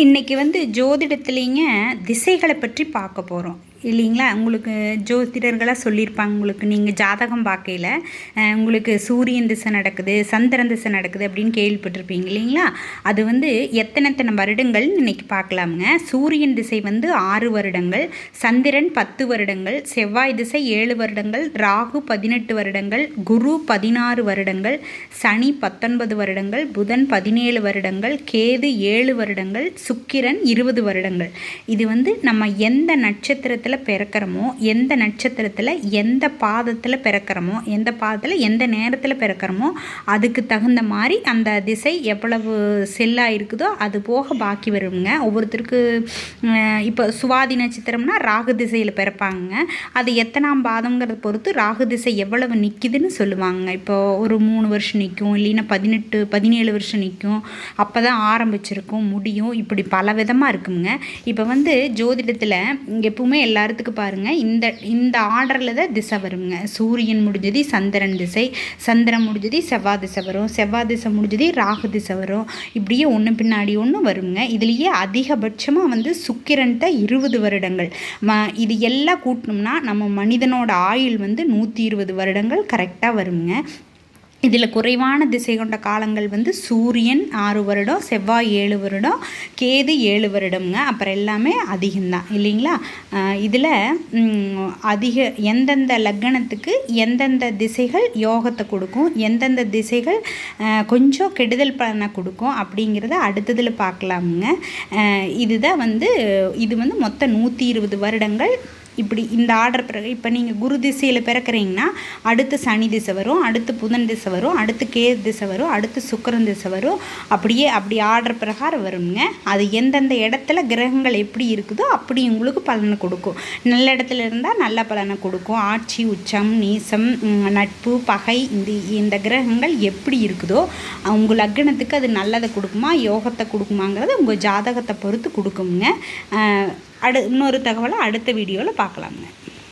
இன்றைக்கி வந்து ஜோதிடத்துலேங்க திசைகளை பற்றி பார்க்க போகிறோம் இல்லைங்களா? உங்களுக்கு ஜோதிடர்களாக சொல்லியிருப்பாங்க உங்களுக்கு. நீங்கள் ஜாதகம் பார்க்கையில் உங்களுக்கு சூரியன் திசை நடக்குது சந்திரன் திசை நடக்குது அப்படின்னு கேள்விப்பட்டிருப்பீங்க இல்லைங்களா? அது வந்து எத்தனை எத்தனை வருடங்கள் இன்றைக்கி பார்க்கலாமுங்க. சூரியன் திசை வந்து ஆறு வருடங்கள் சந்திரன் பத்து வருடங்கள் செவ்வாய் திசை ஏழு வருடங்கள் ராகு பதினெட்டு வருடங்கள் குரு பதினாறு வருடங்கள் சனி பத்தொன்பது வருடங்கள் புதன் பதினேழு வருடங்கள் கேது ஏழு வருடங்கள் சுக்கிரன் இருபது வருடங்கள். இது வந்து நம்ம எந்த நட்சத்திரத்தில் பிறக்கிறோமோ எந்த நட்சத்திரத்தில் எந்த பாதத்தில் பிறக்கிறோமோ எந்த பாதத்தில் எந்த நேரத்தில் பிறக்கிறோமோ அதுக்கு தகுந்த மாதிரி அந்த திசை எவ்வளவு செல்லாக இருக்குதோ அது போக பாக்கி வருங்க. ஒவ்வொருத்தருக்கு இப்போ சுவாதி நட்சத்திரம்னா ராகு திசையில் பிறப்பாங்க அது எத்தனாம் பாதங்கிறத பொறுத்து ராகு திசை எவ்வளவு நிற்கிதுன்னு சொல்லுவாங்க. இப்போ ஒரு மூணு வருஷம் நிற்கும் இல்லைன்னா பதினெட்டு பதினேழு வருஷம் நிற்கும் அப்போ தான் ஆரம்பிச்சிருக்கும் முடியும். இப்படி பல விதமாக இருக்குங்க. இப்போ வந்து ஜோதிடத்தில் எப்பவுமே எல்லாத்துக்கும் பாருங்கள் இந்த இந்த ஆர்டரில் தான் திசை வருங்க. சூரியன் முடிஞ்சது சந்திரன் திசை. சந்திரன் முடிஞ்சது செவ்வாய் திசை வரும். செவ்வாய் திசை முடிஞ்சது ராகு திசை வரும். இப்படியே ஒன்று பின்னாடி ஒன்று வருங்க. இதுலேயே அதிகபட்சமாக வந்து சுக்கிரன் தான் இருபது வருடங்கள். ம இது எல்லாம் கூட்டணும்னா நம்ம மனிதனோட ஆயுள் வந்து நூற்றி இருபது வருடங்கள் கரெக்டாக வருங்க. இதில் குறைவான திசை கொண்ட காலங்கள் வந்து சூரியன் ஆறு வருடம் செவ்வாய் ஏழு வருடம் கேது ஏழு வருடம்ங்க. அப்புறம் எல்லாமே அதிகம்தான் இல்லைங்களா? இதில் அதிக எந்தெந்த லக்கணத்துக்கு எந்தெந்த திசைகள் யோகத்தை கொடுக்கும் எந்தெந்த திசைகள் கொஞ்சம் கெடுதல் பலனை கொடுக்கும் அப்படிங்கிறத அடுத்ததில் பார்க்கலாமுங்க. இதுதான் வந்து இது வந்து மொத்தம் நூற்றி இருபது வருடங்கள் இப்படி இந்த ஆர்டர் பிறகு இப்போ நீங்கள் குரு திசையில் பிறக்கிறீங்கன்னா அடுத்து சனி திசை வரும் அடுத்து புதன் திசை வரும் அடுத்து கே திசை வரும் அடுத்து சுக்கரன் திசை வரும். அப்படியே அப்படி ஆர்டர் பிரகாரம் வருங்க. அது எந்தெந்த இடத்துல கிரகங்கள் எப்படி இருக்குதோ அப்படி உங்களுக்கு பலனை கொடுக்கும். நல்ல இடத்துல இருந்தால் நல்ல பலனை கொடுக்கும். ஆட்சி உச்சம் நீசம் நட்பு பகை இந்த இந்த கிரகங்கள் எப்படி இருக்குதோ உங்கள் லக்னத்துக்கு அது நல்லதை கொடுக்குமா யோகத்தை கொடுக்குமாங்கிறது உங்கள் ஜாதகத்தை பொறுத்து கொடுக்குங்க. அடு இன்னொரு தகவலை அடுத்த வீடியோவில் பார்க்கலாங்க